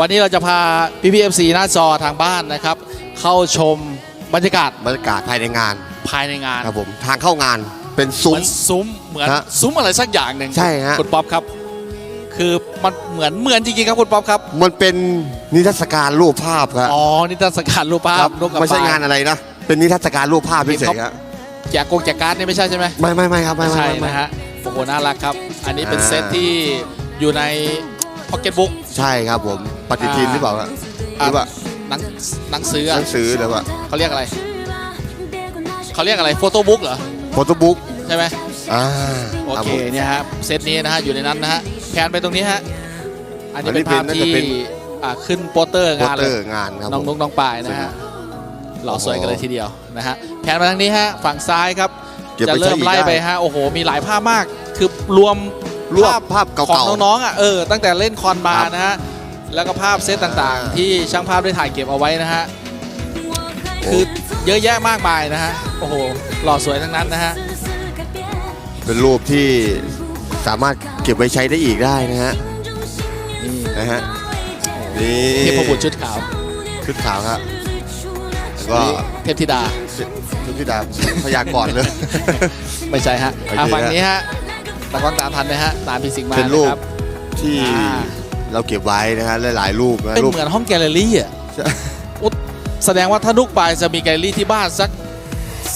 วันนี้เราจะพาพี่พีเอฟซีหน้าจอทางบ้านนะครับ เข้าชมบรรยากาศบรรยากาศภายในงานภายในงานครับผมทางเข้างานเป็นเหซุ้มืมอนซุ้มเหมือนฮะซุ้มอะไรสักอย่างหนึ่งใช่ฮะ คุณป๊อปครับ คือมันเหมือนเหมือนจริงๆครับคุณป๊อปครับมันเป็นนิทรรศการรูปภาพครับอ๋อนิทรรศการรูปภาครัพบนกกับไม่ใช่ปลงานอะไรนะ เป็นนิทรรศการรูปภาพเห็นเฉเขายๆครับแจกกงแจกการ์ดนี่ไม่ใช่ใช่ไหมไม่ไม่ไม่ครับไม่ไม่ใช่ไม่ไม่ นะฮะโอ้โหน่ารักครับ อันนี้เป็นอ่า เซตที่อยู่ในพ็อกเก็ตบุ๊กใช่ครับผม ปฏิทินหรือเปล่าครับหรือว่าหนังหนังสือหอะนังสือหรือว่าเขาเรียกอะไรเขาเรียกอะไรโฟโต้บุ๊กเหรอโฟโต้บุ๊กใช่ไหมอ่าโอรับเคผมเนี่ยฮะเซตนี้นะฮะอยู่ในนั้นนะฮะแพนไปตรงนี้ฮะอันนี้อันนี้เป็นภาพเป็นน่าจะที่เป็น อ่าขึ้นโปสเตอร์โปสงานเตเลอย ร์งานครับน้องผมนุ๊กน้องปายนะฮะหล่อโอ้โหสวยกันเลยทีเดียวนะฮะแผนมาทางนี้ฮะฝั่งซ้ายครับ เก็บจะไปใช้เริ่มอีกไล่ได้ ไปฮะโอ้โห มีหลายภาพมากคือรวมรวบภาพของเก่าๆ น้องๆอะเออตั้งแต่เล่นคอนมาครับนะฮะ แล้วก็ภาพเซตต่างอ่าๆที่ช่างภาพได้ถ่ายเก็บเอาไว้นะฮะคือเยอะแยะมากมายนะฮะโอ้โหหล่อสวยทั้งนั้นนะฮะเป็นรูปที่สามารถเก็บไว้ใช้ได้อีกได้นะฮะนี่นะฮะนี่เทพบุตรชุดขาวชุดขาวครับแล้วก็นี่เทพธิดาชุดที่ดาพยากรณ์เลยไม่ใช่ฮะโอเคอะฝั่งฮะนี้ฮะตะกล้องตามทันนะฮะตามพี่สิงห์มาเป็นรูปนะครับที่อ่า เราเก็บไว้นะฮะหลายๆรูปนะเป็นรูป เหมือนห้องแกลเลอรี่อะใช่ อุ๊ยแสดงว่าถ้านุกปลายจะมีแกลเลอรี่ที่บ้านสัก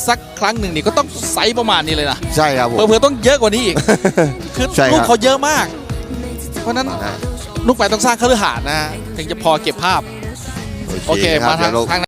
สักครั้งหนึ่งนี่ก็ต้องไซส์ประมาณนี้เลยนะใช่ครับผม เผื่อๆต้องเยอะกว่านี้อีก คือใช่ครับ ลูกเขาเยอะมาก เพราะฉะนั้นนะ นุกปลายต้องสร้างคฤหาสน์นะฮะถึงจะพอเก็บภาพ โอเคนะรับมาทางดี๋ยวเรทาง